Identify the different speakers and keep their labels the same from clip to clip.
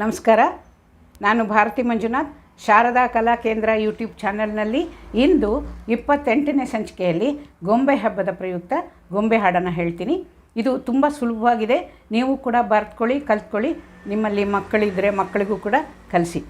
Speaker 1: ನಮಸ್ಕಾರ. ನಾನು ಭಾರತಿ ಮಂಜುನಾಥ್, ಶಾರದಾ ಕಲಾ ಕೇಂದ್ರ ಯೂಟ್ಯೂಬ್ ಚಾನಲ್ನಲ್ಲಿ ಇಂದು ಇಪ್ಪತ್ತೆಂಟನೇ ಸಂಚಿಕೆಯಲ್ಲಿ ಗೊಂಬೆ ಹಬ್ಬದ ಪ್ರಯುಕ್ತ ಗೊಂಬೆ ಹಾಡನ್ನು ಹೇಳ್ತೀನಿ. ಇದು ತುಂಬ ಸುಲಭವಾಗಿದೆ. ನೀವು ಕೂಡ ಬರ್ತ್ಕೊಳ್ಳಿ, ಕಲ್ತ್ಕೊಳ್ಳಿ. ನಿಮ್ಮಲ್ಲಿ ಮಕ್ಕಳಿದ್ದರೆ ಮಕ್ಕಳಿಗೂ ಕೂಡ ಕಲಿಸಿ.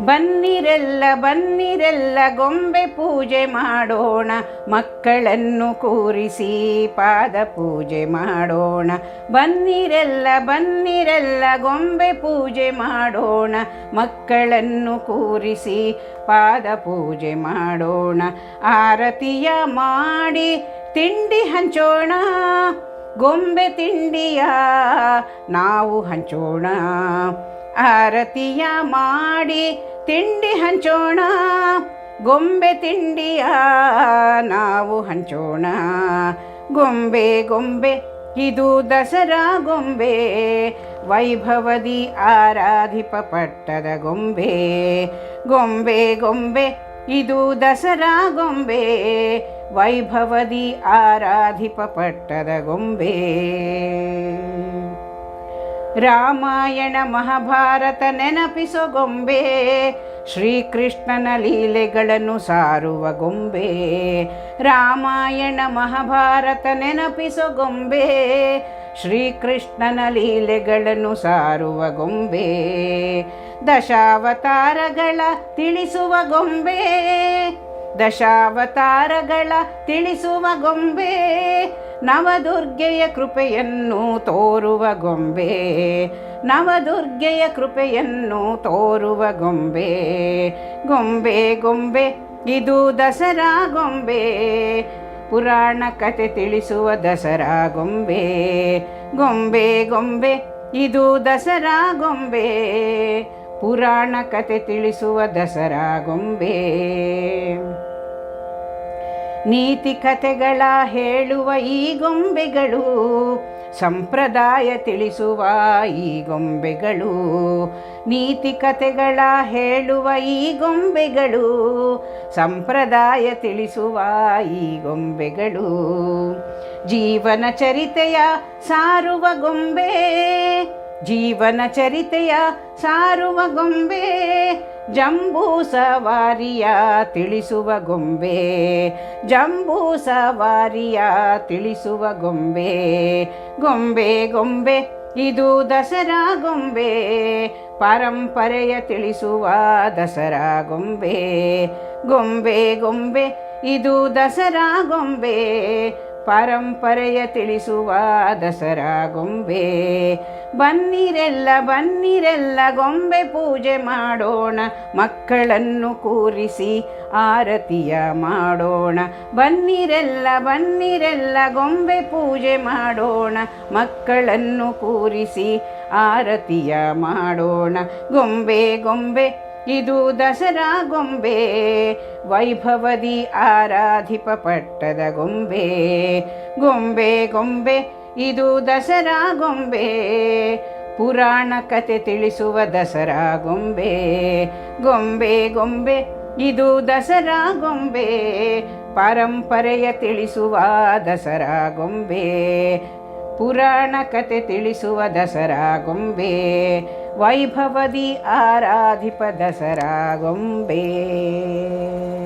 Speaker 1: ಬನ್ನಿರೆಲ್ಲ ಬನ್ನಿರೆಲ್ಲ ಗೊಂಬೆ ಪೂಜೆ ಮಾಡೋಣ. ಮಕ್ಕಳನ್ನು ಕೂರಿಸಿ ಪಾದ ಪೂಜೆ ಮಾಡೋಣ. ಬನ್ನಿರೆಲ್ಲ ಬನ್ನಿರೆಲ್ಲ ಗೊಂಬೆ ಪೂಜೆ ಮಾಡೋಣ. ಮಕ್ಕಳನ್ನು ಕೂರಿಸಿ ಪಾದ ಪೂಜೆ ಮಾಡೋಣ. ಆರತಿಯ ಮಾಡಿ ತಿಂಡಿ ಹಂಚೋಣ. ಗೊಂಬೆ ತಿಂಡಿಯ ನಾವು ಹಂಚೋಣ. ಆರತಿಯ ಮಾಡಿ ತಿಂಡಿ ಹಂಚೋಣ, ಗೊಂಬೆ ತಿಂಡಿಯ ನಾವು ಹಂಚೋಣ. ಗೊಂಬೆ ಗೊಂಬೆ, ಇದು ದಸರಾ ಗೊಂಬೆ, ವೈಭವದಿ ಆರಾಧಿಪ ಪಟ್ಟದ ಗೊಂಬೆ. ಗೊಂಬೆ ಗೊಂಬೆ, ಇದು ದಸರಾ ಗೊಂಬೆ, ವೈಭವದಿ ಆರಾಧಿಪ ಪಟ್ಟದ ಗೊಂಬೆ. ರಾಮಾಯಣ ಮಹಾಭಾರತ ನೆನಪಿಸೋ ಗೊಂಬೆ. ಶ್ರೀಕೃಷ್ಣನ ಲೀಲೆಗಳನ್ನು ಸಾರುವ ಗೊಂಬೆ. ರಾಮಾಯಣ ಮಹಾಭಾರತ ನೆನಪಿಸೋ ಗೊಂಬೆ. ಶ್ರೀಕೃಷ್ಣನ ಲೀಲೆಗಳನ್ನು ಸಾರುವ ಗೊಂಬೆ. ದಶಾವತಾರಗಳ ತಿಳಿಸುವ ಗೊಂಬೆ. ದಶಾವತಾರಗಳ ತಿಳಿಸುವ ಗೊಂಬೆ. ನವದುರ್ಗೆಯ ಕೃಪೆಯನ್ನು ತೋರುವ ಗೊಂಬೆ. ನವದುರ್ಗೆಯ ಕೃಪೆಯನ್ನು ತೋರುವ ಗೊಂಬೆ. ಗೊಂಬೆ ಗೊಂಬೆ, ಇದು ದಸರಾ ಗೊಂಬೆ. ಪುರಾಣ ಕತೆ ತಿಳಿಸುವ ದಸರಾ ಗೊಂಬೆ. ಗೊಂಬೆ ಗೊಂಬೆ, ಇದು ದಸರಾ ಗೊಂಬೆ. ಪುರಾಣ ಕತೆ ತಿಳಿಸುವ ದಸರಾ ಗೊಂಬೆ. ನೀತಿ ಕಥೆಗಳ ಹೇಳುವ ಈ ಗೊಂಬೆಗಳು, ಸಂಪ್ರದಾಯ ತಿಳಿಸುವ ಈ ಗೊಂಬೆಗಳು, ನೀತಿ ಕಥೆಗಳ ಹೇಳುವ ಈ ಗೊಂಬೆಗಳು, ಸಂಪ್ರದಾಯ ತಿಳಿಸುವ ಈ ಗೊಂಬೆಗಳು. ಜೀವನ ಚರಿತೆಯ ಸಾರುವ ಗೊಂಬೆ, ಜೀವನ ಚರಿತೆಯ ಸಾರುವ ಗೊಂಬೆ. ಜಂಬೂ ಸವಾರಿಯ ತಿಳಿಸುವ ಗೊಂಬೆ ಜಂಬೂ ಸವಾರಿಯ ತಿಳಿಸುವ ಗೊಂಬೆ. ಗೊಂಬೆ ಗೊಂಬೆ, ಇದು ದಸರಾ ಗೊಂಬೆ. ಪರಂಪರೆಯ ತಿಳಿಸುವ ದಸರಾ ಗೊಂಬೆ. ಗೊಂಬೆ ಗೊಂಬೆ, ಇದು ದಸರಾ ಗೊಂಬೆ. ಪರಂಪರೆಯ ತಿಳಿಸುವ ದಸರಾ ಗೊಂಬೆ. ಬನ್ನಿರೆಲ್ಲ ಬನ್ನಿರೆಲ್ಲ ಗೊಂಬೆ ಪೂಜೆ ಮಾಡೋಣ, ಮಕ್ಕಳನ್ನು ಕೂರಿಸಿ ಆರತಿಯ ಮಾಡೋಣ. ಬನ್ನಿರೆಲ್ಲ ಬನ್ನಿರೆಲ್ಲ ಗೊಂಬೆ ಪೂಜೆ ಮಾಡೋಣ, ಮಕ್ಕಳನ್ನು ಕೂರಿಸಿ ಆರತಿಯ ಮಾಡೋಣ. ಗೊಂಬೆ ಗೊಂಬೆ ಇದು ದಸರಾ ಗೊಂಬೆ. ವೈಭವದಿ ಆರಾಧಿಪ ಪಟ್ಟದ ಗೊಂಬೆ. ಗೊಂಬೆ ಗೊಂಬೆ, ಇದು ದಸರಾ ಗೊಂಬೆ. ಪುರಾಣ ಕತೆ ತಿಳಿಸುವ ದಸರಾ ಗೊಂಬೆ. ಗೊಂಬೆ ಗೊಂಬೆ, ಇದು ದಸರಾ ಗೊಂಬೆ. ಪರಂಪರೆಯ ತಿಳಿಸುವ ದಸರಾ ಗೊಂಬೆ. ಪುರಾಣ ಕತೆ ತಿಳಿಸುವ ದಸರಾ ಗೊಂಬೆ. ವೈಭವದಿ ಆರಾಧಿಪ ದಸರಾ ಗೊಂಬೆ.